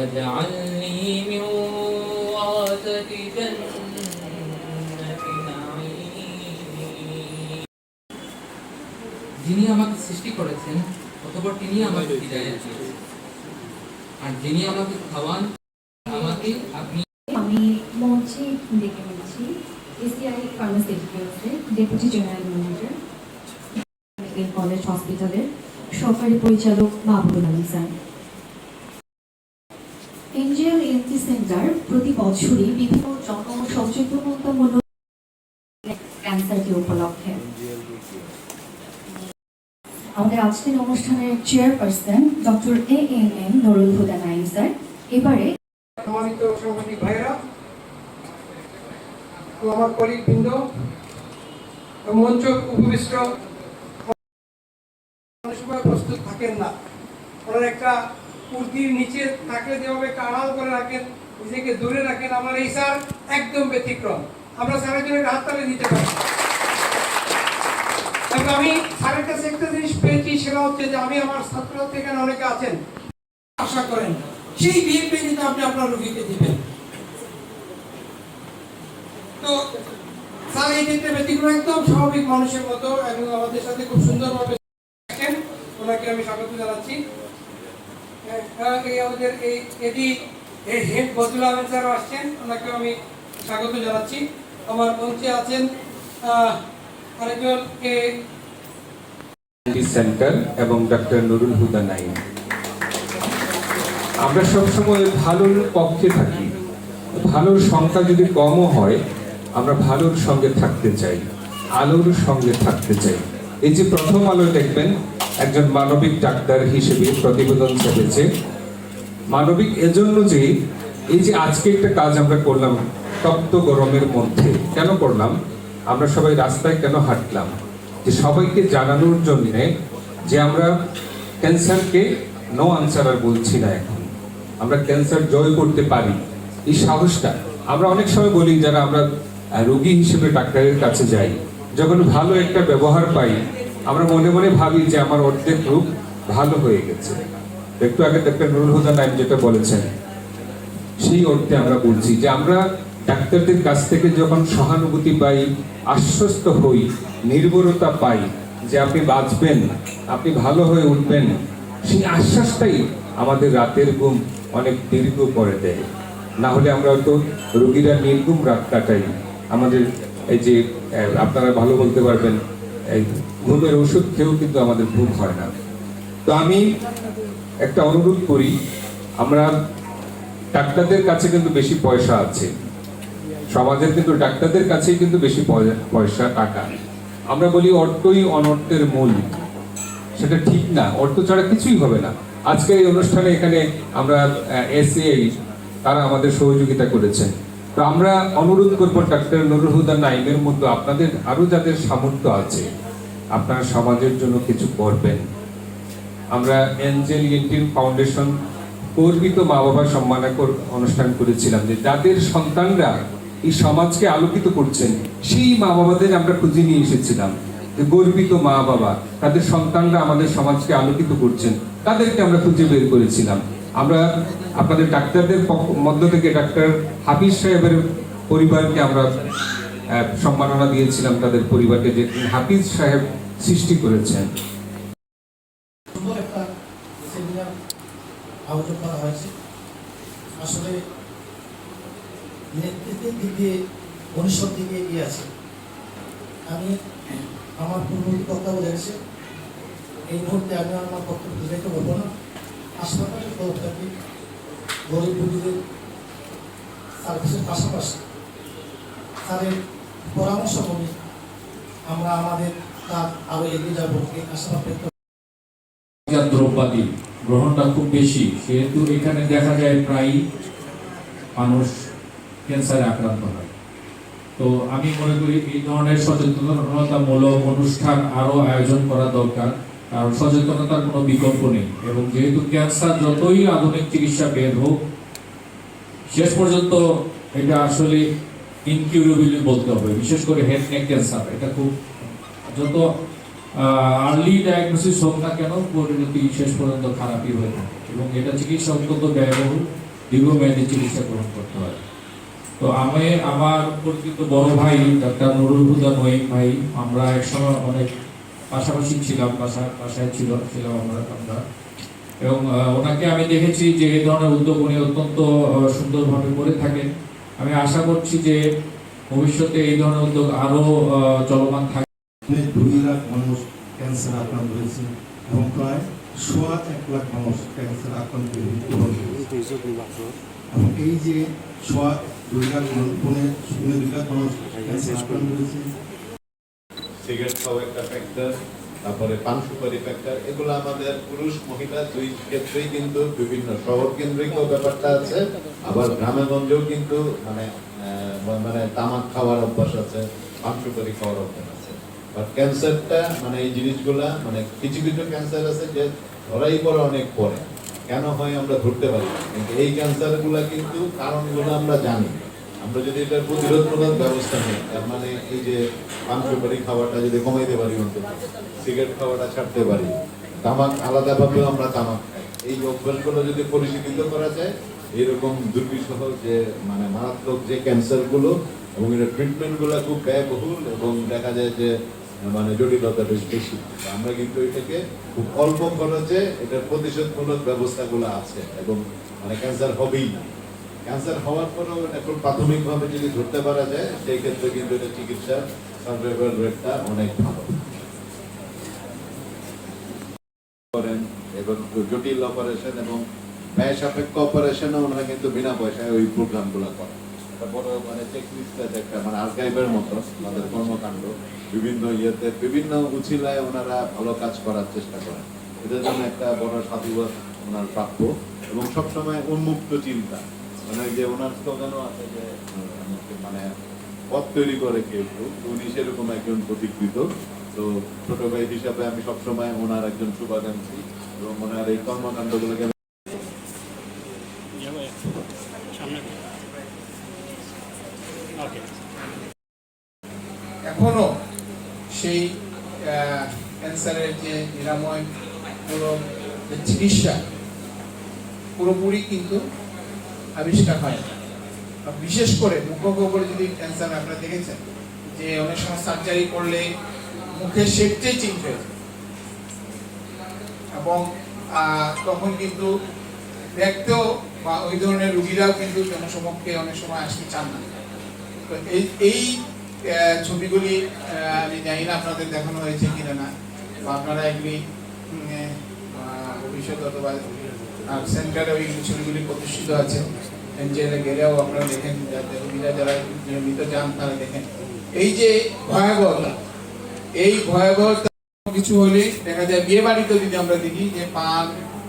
واجعلني من ورثة جنة نعيم যিনি আমাকে সৃষ্টি করেছেন অতঃপর তিনি আমাকে হৃদায়ত দিয়েছেন আর যিনি আমাকে খাওয়ান আমাকে আপনি আমি মঞ্চে ডেকে নিচ্ছি ACI ফার্মাসিউটিক্যালসের deputy general manager medical college হসপিটালের সহকারী পরিচালক মাহবুবুল আলম স্যার বছরই বিভিন্ন জন সচেতনতামূলক ক্যান্সারকে উপলক্ষে। আমাদের আজকের অনুষ্ঠানের chairperson doctor A N M Nurul Huda Naim sir, এবারে সম্মানিত সাংবাদিক ভাইরা ও আমার কলিগ বৃন্দ মঞ্চ উপবিষ্ট সময় প্রস্তুত থাকেন না। ওনার একটা কুর্তির নিচে থাকলে যেভাবে একটা আড়াল করে রাখেন নিজেকে দূরে রাখেন আমার এই স্যার একদম ব্যতিক্রম। আমরা স্যারের জন্য একটা হাততালি দিতে পারি। এবং আমি স্যারের কাছে একটা জিনিস পেয়েছি সেটা হচ্ছে যে আমি আমার ছাত্রছাত্রী এখানে অনেকে আছেন। আশা করেন সেই বিএনপি কিন্তু আপনি আপনার রোগীকে দিবেন। তো স্যার এই ক্ষেত্রে ব্যতিক্রম একদম স্বাভাবিক মানুষের মতো এবং আমাদের সাথে খুব সুন্দরভাবে ওনাকে আমি স্বাগত জানাচ্ছি। হ্যাঁ, হ্যাঁ, আমাদের এই এটি এই হেড আহমেদ স্যার আসছেন আমি স্বাগত জানাচ্ছি। আমার মঞ্চে আছেন সেন্টার এবং ডক্টর নুরুল হুদা নাইম। আমরা সবসময় ভালোর পক্ষে থাকি। ভালোর সংখ্যা যদি কমও হয়, আমরা ভালোর সঙ্গে থাকতে চাই, আলোর সঙ্গে থাকতে চাই। এই যে প্রথম আলো দেখবেন, একজন মানবিক ডাক্তার হিসেবে প্রতিবেদন ছেপেছে। মানবিক এজন্য যে এই যে আজকে একটা কাজ আমরা করলাম তপ্ত গরমের মধ্যে, কেন করলাম? আমরা সবাই রাস্তায় কেন হাঁটলাম? যে সবাইকে জানানোর জন্য যে আমরা ক্যান্সারকে নো আনসার আর বলছি না এখন। আমরা ক্যান্সার জয় করতে পারি। এই সাহসটা আমরা অনেক সময় বলি যারা আমরা রোগী হিসেবে ডাক্তারের কাছে যাই, যখন ভালো একটা ব্যবহার পাই, আমরা মনে মনে ভাবি যে আমার অর্ধেক রোগ ভালো হয়ে গেছে। একটু আগে ডাক্তার নুরুল হুদা নাইম যেটা বলেছেন, সেই অর্থে আমরা বলছি যে আমরা ডাক্তারদের কাছ থেকে যখন সহানুভূতি পাই, আশ্বস্ত হই, নির্ভরতা পাই যে আপনি বাঁচবেন, আপনি ভালো হয়ে উঠবেন, সেই আশ্বাসটাই আমাদের রাতের ঘুম অনেক দীর্ঘ করে দেয়। না হলে আমরা হয়তো রোগীরা নির্ঘুম রাত কাটাই। আমাদের এই যে আপনারা ভালো বলতে পারবেন, এই ঘুমের ওষুধ খেয়েও কিন্তু আমাদের ঘুম হয় না। তো আমি একটা অনুরোধ করি, আমরা ডাক্তারদের কাছে কিন্তু বেশি পয়সা আছে। সমাজের কিন্তু ডাক্তারদের কাছেই কিন্তু বেশি পয়- পয়সা, টাকা। আমরা বলি অর্থই অনর্থের মূল। সেটা ঠিক না, অর্থ ছাড়া কিছুই হবে না। আজকে এই অনুষ্ঠানে এখানে আমরা এসএআই তারা আমাদের সহযোগিতা করেছেন। তো আমরা অনুরোধ করব ডাক্তার নুরুল হুদা নাইমের মতো আপনাদের আরও যাদের সামর্থ্য আছে, আপনারা সমাজের জন্য কিছু করবেন। আমরা এঞ্জেল ইন্টিন ফাউন্ডেশন গর্বিত মা বাবার সম্মানকর অনুষ্ঠান করেছিলাম যে যাদের সন্তানরা এই সমাজকে আলোকিত করছেন, সেই মা বাবাদের আমরা খুঁজে নিয়ে এসেছিলাম যে গর্বিত মা বাবা তাদের সন্তানরা আমাদের সমাজকে আলোকিত করছেন, তাদেরকে আমরা খুঁজে বের করেছিলাম। আমরা আপনাদের ডাক্তারদের মধ্য থেকে ডাক্তার হাফিজ সাহেবের পরিবারকে আমরা সম্মাননা দিয়েছিলাম, তাদের পরিবারকে যে হাফিজ সাহেব সৃষ্টি করেছেন। আয়োজন করা হয়েছে। আসলে নেতৃত্বের দিক দিয়ে ভবিষ্যৎ দিকে এগিয়ে আছে। আমি আমার পূর্ববর্তী বক্তব্য দেখছি এই মুহূর্তে আমি আমার বক্তব্য দিতে বলব না। হাসপাতালের তরফ গরিব রোগীদের সার্ভিসের পাশাপাশি তাদের পরামর্শ করি আমরা আমাদের কাজ আরও এগিয়ে যাব এই আশাবাদ ব্যক্ত জাত গ্রহণটা খুব বেশি। সেহেতু এখানে দেখা যায় প্রায় মানুষ ক্যান্সারে আক্রান্ত হয়। তো আমি মনে করি এই ধরনের সচেতনতামূলক অনুষ্ঠান আরও আয়োজন করা দরকার। কারণ সচেতনতার কোনো বিকল্প নেই। এবং যেহেতু ক্যান্সার যতই আধুনিক চিকিৎসা বের হোক, শেষ পর্যন্ত এটা আসলে ইনকিউরেবল বলতে হবে। বিশেষ করে হেড নেক ক্যান্সার এটা খুব যত আর্লি ডায়াগনোসিস হোক না কেন পরিণতি শেষ পর্যন্ত খারাপই হয়ে থাকে এবং এটা চিকিৎসা অত্যন্ত ব্যয়বহুল দীর্ঘমেয়াদী চিকিৎসা গ্রহণ করতে হয়। তো আমি আমার পরিচিত বড় ভাই ডাক্তার নুরুল হুদা নঈম ভাই আমরা একসময় অনেক পাশাপাশি ছিলাম বাসা বাসায় ছিল ছিলাম আমরা আমরা। এবং ওনাকে আমি দেখেছি যে এই ধরনের উদ্যোগ উনি অত্যন্ত সুন্দরভাবে করে থাকেন। আমি আশা করছি যে ভবিষ্যতে এই ধরনের উদ্যোগ আরও আহ, চলমান থাকবে। প্রায় দুই লাখ মানুষ ক্যান্সার আক্রান্ত হয়েছে এবং প্রায় সোয়া এক লাখ মানুষ ক্যান্সার আক্রান্ত এবং এই যে সোয়া দুই লাখ পৌনে শূন্য দুই লাখ মানুষ ক্যান্সার আক্রান্ত হয়েছে। তারপরে পান সুপারি ফ্যাক্টর এগুলো আমাদের পুরুষ, মহিলা দুই ক্ষেত্রেই কিন্তু বিভিন্ন শহর কেন্দ্রিক ব্যাপারটা আছে, আবার গ্রামে গঞ্জেও কিন্তু মানে মানে তামাক খাওয়ার অভ্যাস আছে, পান সুপারি খাওয়ার অভ্যাস আছে। বাট ক্যান্সারটা মানে এই জিনিসগুলা মানে কিছু কিছু ক্যান্সার আছে যে ধরাই পড়ে অনেক পরে। কেন হয় আমরা ধরতে পারি কিন্তু এই ক্যান্সারগুলা কিন্তু কারণগুলো আমরা জানি। আমরা যদি এটা প্রতিরোধমূলক ব্যবস্থা নিই, তার মানে এই যে পান সুপারি খাওয়াটা যদি কমাইতে পারি অন্তত, সিগারেট খাওয়াটা ছাড়তে পারি, তামাক আলাদাভাবেও আমরা তামাক খাই। এই অভ্যাসগুলো যদি পরিশীলিত করা যায়, এরকম দুর্বিষহ যে মানে মারাত্মক যে ক্যান্সারগুলো এবং এটা ট্রিটমেন্টগুলো খুব ব্যয়বহুল এবং দেখা যায় যে মানে জটিলতা বেশ বেশি। আমরা কিন্তু এটাকে খুব অল্প খরচে এটার প্রতিশোধমূলক ব্যবস্থাগুলো আছে এবং মানে ক্যান্সার হবেই না। ক্যান্সার হওয়ার পরেও এখন প্রাথমিকভাবে যদি ধরতে পারা যায়, সেই ক্ষেত্রে কিন্তু এটা চিকিৎসার সার্ভাইভাল রেটটা অনেক ভালো। করেন এবং জটিল অপারেশন এবং ব্যয় সাপেক্ষ অপারেশনও ওনারা কিন্তু বিনা পয়সায় ওই প্রোগ্রামগুলো করেন। মানে মানে বিভিন্ন ইয়েতে, বিভিন্ন উচিলায় ওনারা ভালো কাজ করার চেষ্টা করেন। এদের জন্য একটা বড় ওনার প্রাপ্য এবং সবসময় উন্মুক্ত চিন্তা। মানে যে ওনার স্লোগানও আছে যে মানে পথ তৈরি করে কেউ কেউ উনি সেরকম একজন প্রতিকৃত। তো ছোট ভাই হিসাবে আমি সবসময় ওনার একজন শুভাকাঙ্ক্ষী এবং ওনার এই কর্মকাণ্ডগুলোকে আমি এখনও সেই আহ, ক্যান্সারের যে নিরাময় পুরো চিকিৎসা, পুরোপুরি কিন্তু আবিষ্কার হয় বিশেষ করে মুখগহ্বরে যদি ক্যান্সার আপনারা দেখেছেন যে অনেক সময় সার্জারি করলে মুখের শেপটাই চেঞ্জ এবং তখন কিন্তু দেখতেও বা ওই ধরনের রুগীরাও কিন্তু জনসমক্ষে অনেক সময় আসতে চান না। তো এই ছবিগুলি আমি জানি না আপনাদের দেখানো হয়েছে কিনা না। আপনারা এগুলি ভবিষ্যৎ অথবা সেন্টারে ওই ছবিগুলি প্রতিষ্ঠিত আছে গেলেও আপনারা দেখেন, যাতে রোগীরা যারা নিয়মিত যান, তারা দেখেন। এই যে ভয়াবহতা, এই ভয়াবহতা কিছু হলে দেখা যায় বিয়ে বাড়িতে যদি আমরা দেখি যে পান,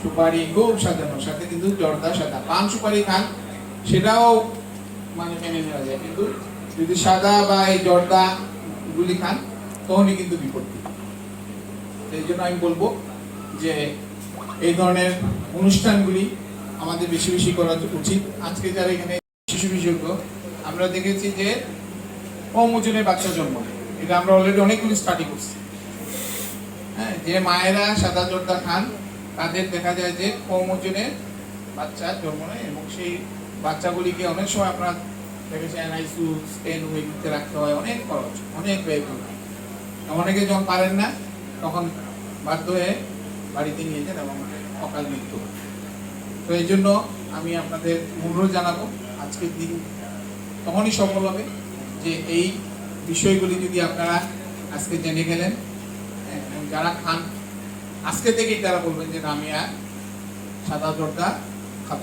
সুপারি খুব সাজানো সাথে কিন্তু জর্দা, সাদা। পান, সুপারি খান, সেটাও মানে মেনে নেওয়া যায়। কিন্তু যদি সাদা বা এই জর্দা গুলি খান, তখনই কিন্তু বিপত্তি। এই জন্য আমি বলব যে এই ধরনের অনুষ্ঠানগুলি আমাদের বেশি বেশি করা উচিত। আজকে যারা এখানে শিশু বিশেষজ্ঞ, আমরা দেখেছি যে কম ওজনের বাচ্চা জন্ম। এটা আমরা অলরেডি অনেকগুলি স্টাডি করছি। হ্যাঁ যে মায়েরা সাদা জর্দা খান, তাদের দেখা যায় যে কম ওজনের বাচ্চা জন্ম নেয় এবং সেই বাচ্চাগুলিকে অনেক সময় আপনারা দেখেছেন এনআইসিউ স্টেন ওয়েগুলিতে রাখতে হয়, অনেক খরচ, অনেক ব্যয়বহুল। অনেকে যখন পারেন না তখন বাধ্য হয়ে বাড়িতে নিয়ে যান এবং অকাল মৃত্যু। তো এই জন্য আমি আপনাদের অনুরোধ জানাব আজকের দিন তখনই সফল হবে যে এই বিষয়গুলি যদি আপনারা আজকে জেনে গেলেন হ্যাঁ, যারা খান আজকে থেকেই তারা বলবেন যে আমি আর সাদা জর্দা খাব।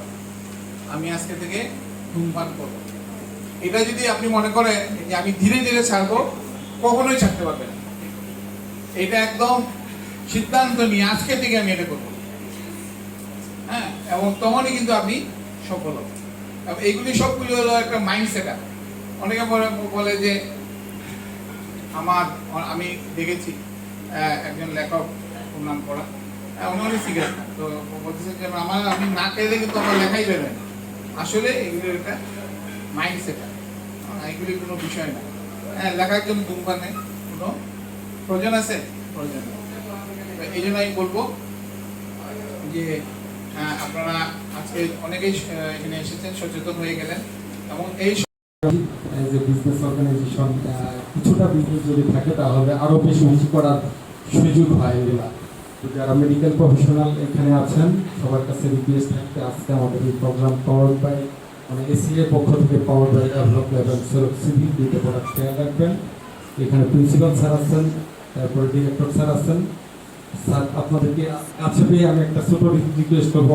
আমি আজকে থেকে ধূমপান করব। এটা যদি আপনি মনে করেন যে আমি ধীরে ধীরে ছাড়বো কখনোই ছাড়তে পারবেন এটা একদম সিদ্ধান্ত নিয়ে আজকে থেকে আমি এটা করব। হ্যাঁ এবং তখনই কিন্তু আপনি সফল হবেন। এইগুলি সবগুলি হলো একটা মাইন্ডসেট অনেকে বলে যে আমার আমি দেখেছি একজন লেখক নাম আহ, উনি সিগারেট তো বলতেছে যে আমার আমি না খেলে কিন্তু আমার লেখাই বেরোয় না। আসলে এগুলো একটা মাইন্ডসেট এগুলি কোনো বিষয় না। হ্যাঁ লেখার জন্য ধূমপানে কোনো প্রয়োজন আছে? এই জন্য আমি বলব যে আপনারা আজকে অনেকেই এখানে এসেছেন, সচেতন হয়ে গেলেন। এবং এই এ বিজনেস কিছুটা বিজনেস যদি থাকে তাহলে আরও বেশি সুযোগ যারা মেডিকেল প্রফেশনাল এখানে আছেন, সবার কাছে প্রোগ্রাম পাওয়ার মানে পক্ষ থেকে পাওয়ার রাখবেন। এখানে প্রিন্সিপাল স্যার আছেন তারপরে ডিরেক্টর স্যার আছেন, স্যার আপনাদেরকে কাছে পেয়ে আমি একটা ছোট রিকোয়েস্ট করব,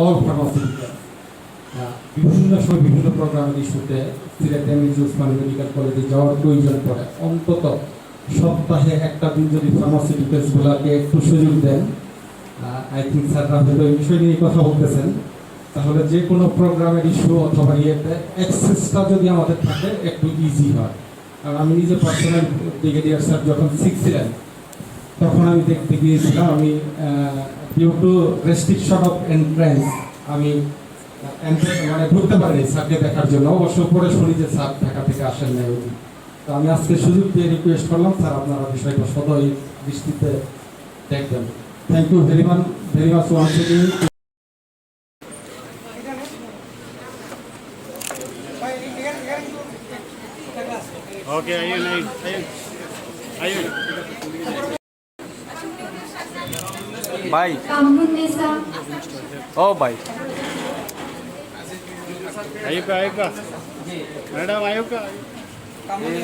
অল ফার্মাসিউটিক্যাল বিভিন্ন সময় বিভিন্ন প্রোগ্রামের ইস্যুতে সিলেট এমএজ উসমান মেডিকেল কলেজে যাওয়ার প্রয়োজন পড়ে। অন্তত সপ্তাহে একটা দিন যদি ফার্মাসিউটিক্যালসগুলোকে একটু সুযোগ দেন আই থিঙ্ক স্যাররা হয়তো এই বিষয় নিয়ে কথা বলতেছেন, তাহলে যে কোনো প্রোগ্রামের ইস্যু অথবা ইয়েতে অ্যাক্সেসটা যদি আমাদের থাকে, একটু ইজি হয়। আমি নিজে পার্সোনাল ব্রিগেডিয়ার স্যার যখন শিখছিলেন তখন আমি দেখতে গিয়েছিলাম, আমি due to restriction of entrance আমি মানে ঢুকতে পারিনি স্যারকে দেখার জন্য। অবশ্য পরে শুনি যে স্যার ঢাকা থেকে আসেন নাই তো আমি আজকে সুযোগ দিয়ে রিকোয়েস্ট করলাম স্যার আপনারা বিষয়টা সদয় দৃষ্টিতে দেখবেন। Thank you very much very much once okay అయ్యండి అయ్యండి బాయ్ ఓ బాయ్ అయ్యక అయ్యక మేడం అయ్యక తమ్ముడు